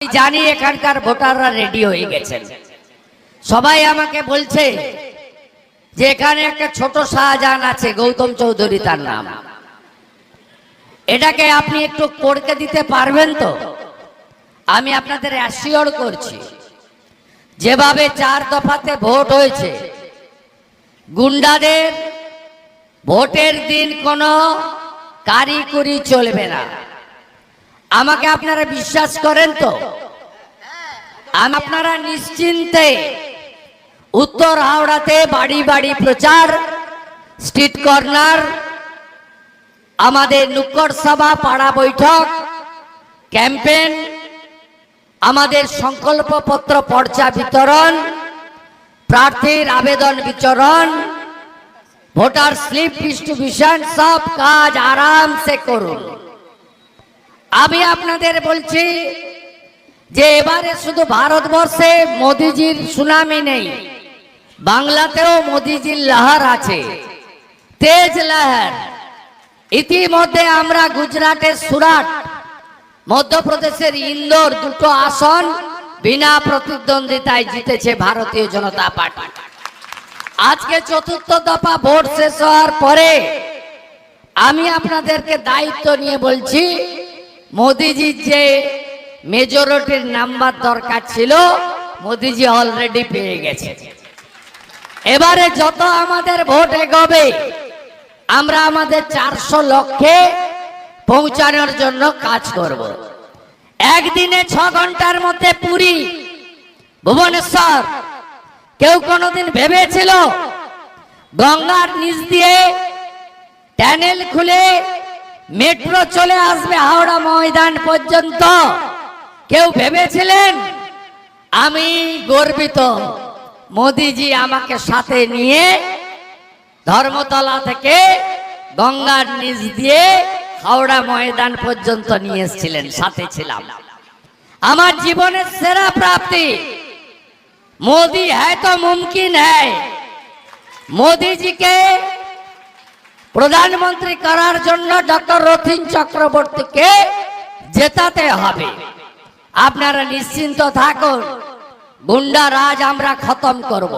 জানি এখানকার ভোটাররা রেডি হয়ে গেছেন। সবাই আমাকে বলছে যে এখানে একটা ছোট শাহজাহান আছে, গৌতম চৌধুরী তার নাম। এটাকে আপনি একটু করকে দিতে পারবেন তো? আমি আপনাদের অ্যাসিওর করছি, যেভাবে চার দফাতে ভোট হয়েছে, গুন্ডাদের ভোটের দিন কোনো কারিকুরি চলবে না। আমাকে আপনারা বিশ্বাস করেন তো? আপনারা নিশ্চিন্তে উত্তর হাওড়াতে বাড়ি বাড়ি প্রচার স্ট্রিট কর্নার আমাদের নুক্কড় সভা, পাড়া বৈঠক ক্যাম্পেন আমাদের সংকল্পপত্র পর্চা বিতরণ, প্রার্থীর আবেদন বিচরণ ভোটার স্লিপ ডিস্ট্রিবিউশন সব কাজ আরামসে করুন। আমি আপনাদের বলছি যে এবারে শুধু ভারতবর্ষে মোদিজির সুনামি নেই, বাংলাতেও মোদিজির লাহার আছে, তেজ লাহার। ইতিমধ্যে আমরা গুজরাটের সুরাট, মধ্যপ্রদেশের ইন্দোর দুটো আসন বিনা প্রতিদ্বন্দ্বিতায় জিতেছে ভারতীয় জনতা পার্টি। আজকে চতুর্থ দফা ভোট শেষ হওয়ার পরে আমি আপনাদেরকে দায়িত্ব নিয়ে বলছি মোদিজির যে মেজরিটির নাম্বার দরকার ছিল, মোদিজি অলরেডি পেয়ে গেছে। এবারে যত আমাদের ভোট এগোবে, আমরা আমাদের চারশো লক্ষে পৌঁছানোর জন্য কাজ করব। একদিনে ছ ঘণ্টার মধ্যে পুরী, ভুবনেশ্বর, কেউ কোনোদিন ভেবেছিল গঙ্গার নিচ দিয়ে ট্যানেল খুলে মেট্রো চলে আসবে হাওড়া ময়দান পর্যন্ত। কেউ ভেবেছিলেন? আমি গর্বিত। মোদিজি আমাকে সাথে নিয়ে ধর্মতলা থেকে গঙ্গার নিচ দিয়ে হাওড়া ময়দান পর্যন্ত নিয়ে এসেছিলেন, সাথে ছিলাম। আমার জীবনের সেরা প্রাপ্তি, মোদি হ্যাঁ তো মুমকিন হ্যাঁ মোদিজিকে প্রধানমন্ত্রী করার জন্য ডক্টর রথিন চক্রবর্তীকে জেতাতে হবে। আপনারা নিশ্চিন্ত থাকুন, গুন্ডা রাজ আমরা খতম করব।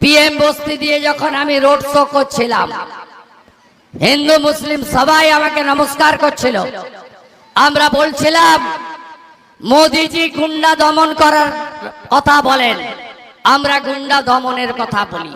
পিএম বস্তি দিয়ে যখন আমি রোড শো করছিলাম, হিন্দু, মুসলিম সবাই আমাকে নমস্কার করছিল। আমরা বলছিলাম, মোদিজি গুন্ডা দমন করার কথা বলেন, আমরা গুন্ডা দমনের কথা বলি।